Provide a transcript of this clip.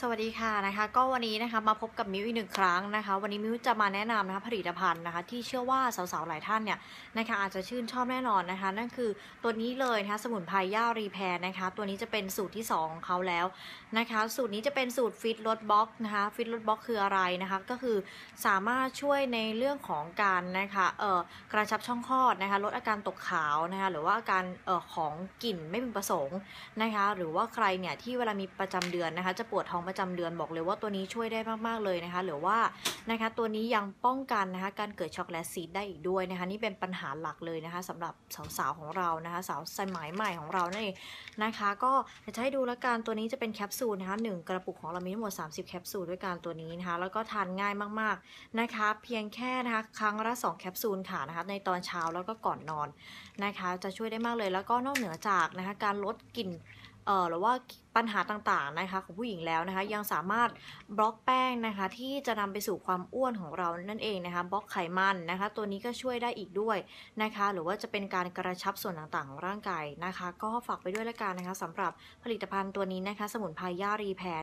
สวัสดีค่ะนะคะก็วันนี้นะคะมาพบกับมิวอีกหนึ่งครั้งนะคะ วันนี้มิวจะมาแนะนำนะคะผลิตภัณฑ์นะคะ ที่เชื่อว่าสาวๆหลายท่านเนี่ยนะคะอาจจะชื่นชอบแน่นอนนะคะ นั่นคือตัวนี้เลยนะคะสมุนไพรย่ารีแพร์นะคะ ตัวนี้จะเป็นสูตรที่2ของเขาแล้วนะคะ สูตรนี้จะเป็นสูตรฟิตลดบล็อกนะคะฟิตลดบล็อกคืออะไรนะคะ ก็คือสามารถช่วยในเรื่องของการนะคะเอ่อกระชับช่องคลอดนะคะ ลดอาการตกขาวนะคะหรือว่าอาการเอ่อของกลิ่นไม่พึงประสงค์นะคะ หรือว่าใครเนี่ยที่เวลามีประจำเดือนนะคะ จะปวดท้องประจำเดือนบอกเลยว่าตัวนี้ช่วยได้มาก ๆ เลยนะคะ หรือว่านะคะตัวนี้ยังป้องกันนะคะการเกิดช็อกโกแลตซีดได้อีกด้วยนะคะนี่เป็นปัญหาหลักเลยนะคะสำหรับสาวๆของเรานะคะ สาวสมัยใหม่ของเรานั่นเองนะคะ ก็จะให้ดูแล้วกันตัวนี้จะเป็นแคปซูลนะคะหนึ่งกระปุกของเรามีทั้งหมด 30 แคปซูลด้วยกันตัวนี้นะคะแล้วก็ทานง่ายมากๆนะคะ เพียงแค่นะคะครั้งละ2แคปซูลค่ะนะคะในตอนเช้าแล้วก็ก่อนนอนนะคะ จะช่วยได้มากเลยแล้วก็นอกเหนือจากนะคะการลดกลิ่น หรือว่าปัญหาต่างๆนะคะของผู้หญิงแล้วนะคะ ยังสามารถบล็อกแป้งนะคะที่จะนำไปสู่ความอ้วนของเรานั่นเองนะคะบล็อกไขมันนะคะ ตัวนี้ก็ช่วยได้อีกด้วยนะคะ หรือว่าจะเป็นการกระชับส่วนต่างๆของร่างกายนะคะ ก็ฝากไปด้วยละกันนะคะสำหรับผลิตภัณฑ์ตัวนี้นะคะ สมุนไพรย่ารีแพร